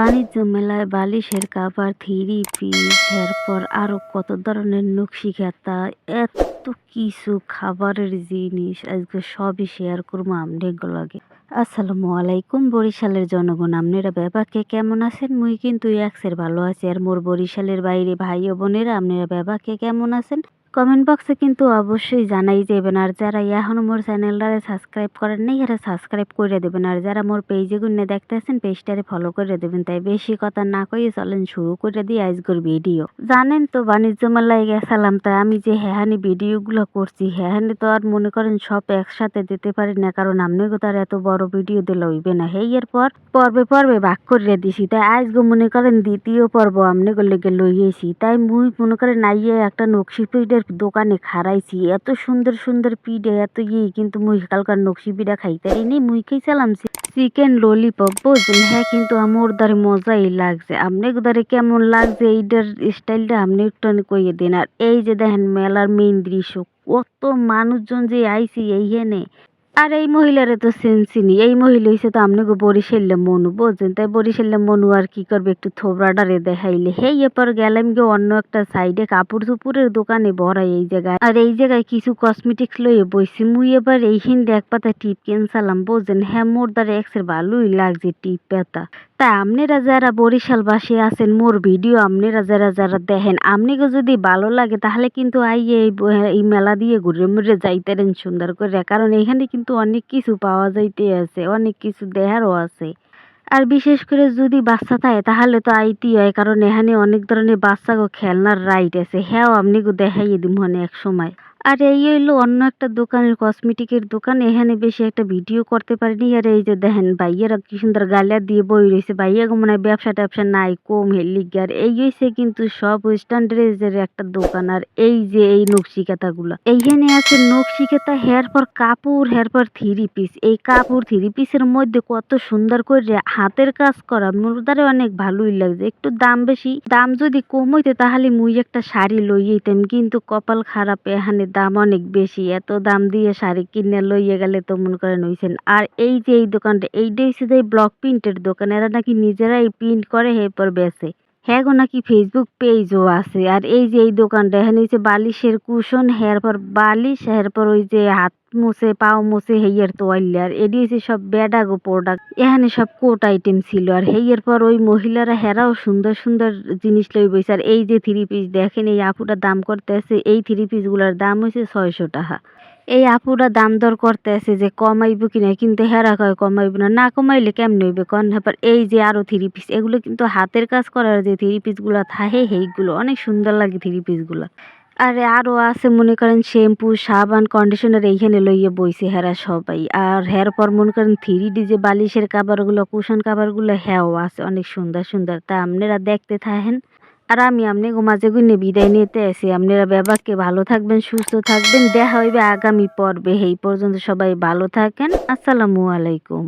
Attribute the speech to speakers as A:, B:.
A: বাণিজ্য মেলায় বালিশের কাভার থ্রি পিস এরপর আরও কত ধরনের নকশি খাতা, এত কিছু খাবারের জিনিস আজকে সবই শেয়ার করব আমনেগো লাগে। আসসালামু আলাইকুম বরিশালের জনগণ আপনারা ব্যাপাকে কেমন আছেন? মুই কিন্তু একসের ভালো আছি, আর মোর বরিশালের বাইরে ভাই ও বোনেরা আপনারা ব্যাপাকে কেমন আছেন? কমেন্ট বক্সে কিন্তু অবশ্যই জানাই যাবেন। আর যারা এখনও মোর চ্যানেলটারে সাবস্ক্রাইব করেন নাই, এরা সাবস্ক্রাইব করে দেবেন। আর যারা মোর পেজে গুনে দেখতেছেন পেজটারে ফলো করে দেবেন। তাই বেশি কথা না কইয়ে চলেন শুরু করে দিই আজকের ভিডিও জানেন তো, বাণিজ্য মেলায় গেছিলাম, তাই আমি যে হ্যাহানি ভিডিওগুলো করছি হ্যাহানি তো আর মনে করেন সব একসাথে দিতে পারি না। কারণ তো আর এত বড় ভিডিও দিলে হইবে না। হেই এর পর পর্বে পর্বে ভাগ করে দিছি। তাই আজকে মনে করেন দ্বিতীয় পর্ব আমনে লেগে লইয়েছি। তাই মুই মনে করেন আইয়ে একটা নকশি পিঠের দোকানে খারাইছি এত সুন্দর সুন্দর পিঠে, এত ইয়ে কিন্তু মুই কালকার নকশি পিঠা খাইতে নি মুই খাইছিলাম চিকেন ললিপপ বুঝলেন? হ্যাঁ কিন্তু আমার দ্বারে মজাই লাগছে। আপনার দ্বারে কেমন লাগছে? এইটার স্টাইলটা আপনি একটু কইয়ে দিন। আর এই যে দেখেন, মেলার মেইন দৃশ্য, কত মানুষজন যে আইছি এইখানে। আর এই মহিলারে তো সেন্সিনি এই মহিলা হইছে তো আপনাকে বরিশাল্লে মনু, বুঝছেন? তাই বরিশাল্লে মনু আর কি করবে? একটু থোবরাডারে দেখাইলে। হেই, এরপর গেলাম গিয়ে অন্য একটা সাইডে কাপড় চুপুরের দোকানে ভরা এই জায়গায়। আর এই জায়গায় কিছু কসমেটিক্স লইয়ে বইছি। মুই এবার এইখান এক পাতা টিপ কেনসালাম বুঝছেন? হ্যাঁ মোর দ্বারা এক্সের ভালোই লাগছে টিপ পাতা। তাই আপনারা যারা বরিশালবাসী আছেন, মোর ভিডিও আপনারা যারা যারা দেখেন আপনিকে যদি ভালো লাগে, তাহলে কিন্তু আইয়ে এই মেলা দিয়ে ঘুরে মুড়ে যাইতেরেন সুন্দর করে। কারণ এখানে কিন্তু অনেক কিছু পাওয়া যাইতে আছে, অনেক কিছু দেহারও আছে। আর বিশেষ করে যদি বাচ্চা থাকে, তাহলে তো আইতি হয়, কারণ এখানে অনেক ধরনের বাচ্চাগো খেলনার রাইড আছে। হ্যাঁ আপনি দেখাইয়ে দিব মানে এক সময়। আর এই হইল অন্য একটা দোকানের কসমেটিকের দোকান। এখানে বেশি একটা ভিডিও করতে পারিনি। আর এই যে দেখেন ভাইয়েরা কি সুন্দর গালিয়া দিয়ে বই রয়েছে ভাইয়া মনে হয় ব্যবসা ট্যাবসা নাই, কম হেলিগ আর এই হয়েছে কিন্তু সব ওয়েস্টার্ন ড্রেসের একটা দোকান। আর এই যে এই নকশিকাতাগুলো। এইখানে আছে নকশিকাতা হেয়ার পর কাপড় হেয়ার পর থ্রি পিস এই কাপড় থ্রি পিসের মধ্যে কত সুন্দর করে হাতের কাজ করা। মোর দ্বারা অনেক ভালোই লাগছে। একটু দাম বেশি। দাম যদি কম হইতে তাহলে মুই একটা শাড়ি লই যেতাম কিন্তু কপাল খারাপ। এখানে দাম অনেক বেশি। এত দাম দিয়ে শাড়ি কিনে লইয়ে গেলে তো মনে করেন হইছেন। আর এই যে এই দোকানটা এইটা হচ্ছে যে ব্লক প্রিন্টের দোকান। এরা নাকি নিজেরাই প্রিন্ট করে, এরপর বেচে। হ্যাঁ নাকি ফেসবুক পেজও আছে। আর এই যে এই দোকানটা, এখানে হচ্ছে বালিশের কুশন হেয়ার পর বালিশ এরপর ওই যে হাত মুছে, পাও মুছে হেয়ার তোয়াইলে, আর এডি হচ্ছে সব ব্যাডাগো প্রোডাক্ট এখানে সব কোট আইটেম ছিল, আর হেয়ার পর ওই মহিলারা হেরাও সুন্দর সুন্দর জিনিস লই বইছে। আর এই যে থ্রি পিস দেখেন, এই আপুটা দাম করতে আছে এই থ্রি পিসগুলার দাম হচ্ছে ছয়শো টাকা। এই আপুরা দাম দর করতে আছে যে কমাইব কিনা কিন্তু হেরা কয় কমাইব না না কমাইলে কেমনে হইবে কন? ব্যাপার এই যে আরও থ্রি পিস এগুলো কিন্তু হাতের কাজ করার যে থ্রি পিসগুলা থাকে, সেইগুলো অনেক সুন্দর লাগে থ্রি পিসগুলা। আরে আরও আছে, মনে করেন শ্যাম্পু সাবান কন্ডিশনার এইখানে লইয়ে বইছে হেরা সবাই। আর হের পর মনে করেন থ্রি ডি যে বালিশের কাবারগুলো কুশন কাবারগুলো হ্যাঁ আছে, অনেক সুন্দর সুন্দর। তা আপনারা দেখতে থাকেন। আর আমি আপনি মাঝে গুনে বিদায় নিতে আসি আপনারা ব্যাপারকে ভালো থাকবেন, সুস্থ থাকবেন। দেখা হইবে আগামী পর্বে। এই পর্যন্ত সবাই ভালো থাকেন। আসসালামু আলাইকুম।